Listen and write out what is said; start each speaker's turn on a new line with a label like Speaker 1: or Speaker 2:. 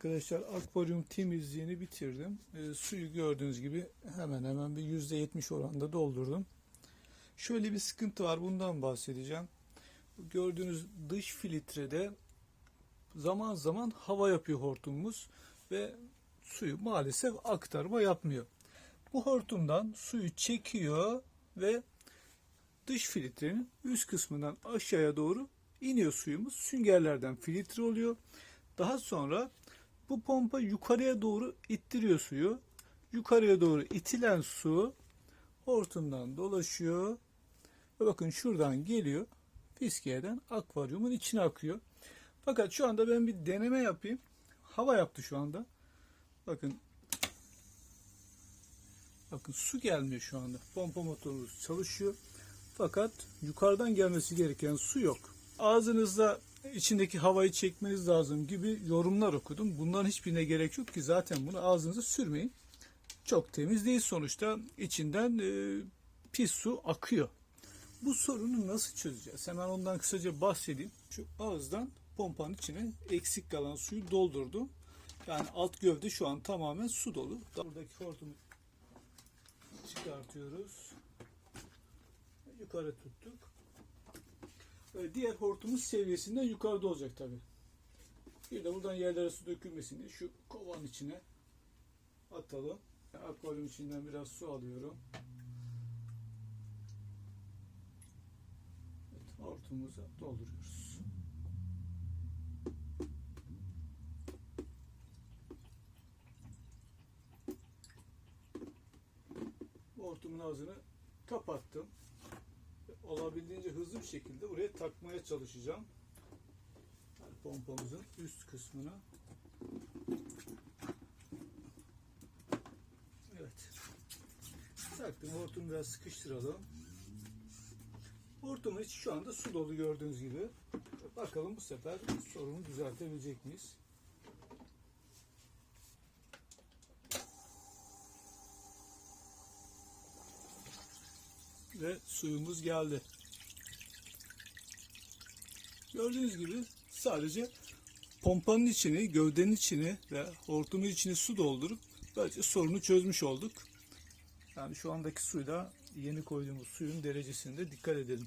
Speaker 1: Arkadaşlar akvaryum temizliğini bitirdim. E, suyu gördüğünüz gibi hemen hemen bir %70 oranda doldurdum. Şöyle bir sıkıntı var bundan bahsedeceğim. Gördüğünüz dış filtrede zaman zaman hava yapıyor hortumumuz ve suyu maalesef aktarma yapmıyor. Bu hortumdan suyu çekiyor ve dış filtrenin üst kısmından aşağıya doğru iniyor suyumuz. Süngerlerden filtre oluyor. Daha sonra bu pompa yukarıya doğru ittiriyor suyu. Yukarıya doğru itilen su hortumdan dolaşıyor. Ve bakın şuradan geliyor. Fiskiye'den akvaryumun içine akıyor. Fakat şu anda ben bir deneme yapayım. Hava yaptı şu anda. Bakın Bakın su gelmiyor şu anda. Pompa motorumuz çalışıyor. Fakat yukarıdan gelmesi gereken su yok. Ağzınızda içindeki havayı çekmeniz lazım gibi yorumlar okudum. Bunların hiçbirine gerek yok ki zaten bunu ağzınıza sürmeyin. Çok temiz değil sonuçta. içinden e, pis su akıyor. Bu sorunu nasıl çözeceğiz? Hemen ondan kısaca bahsedeyim. Şu ağızdan pompanın içine eksik kalan suyu doldurdum. Yani alt gövde şu an tamamen su dolu. Buradaki hortumu çıkartıyoruz. Yukarı tuttuk. Diğer hortumuz seviyesinden yukarıda olacak tabi. Bir de buradan yerlere su dökülmesin diye şu kovanın içine atalım. Akvaryum içinden biraz su alıyorum. Evet, hortumumuza dolduruyoruz. Hortumun ağzını kapattım. Olabildiğince hızlı bir şekilde buraya takmaya çalışacağım. Yani pompamızın üst kısmına. Evet. Taktım. Hortumu biraz sıkıştıralım. Hortumun içi şu anda su dolu gördüğünüz gibi. Bakalım bu sefer sorunu düzeltebilecek miyiz? Ve suyumuz geldi. Gördüğünüz gibi sadece pompanın içini, gövdenin içini ve hortumun içine su doldurup böylece sorunu çözmüş olduk. Yani şu andaki suyla yeni koyduğumuz suyun derecesinde dikkat edelim.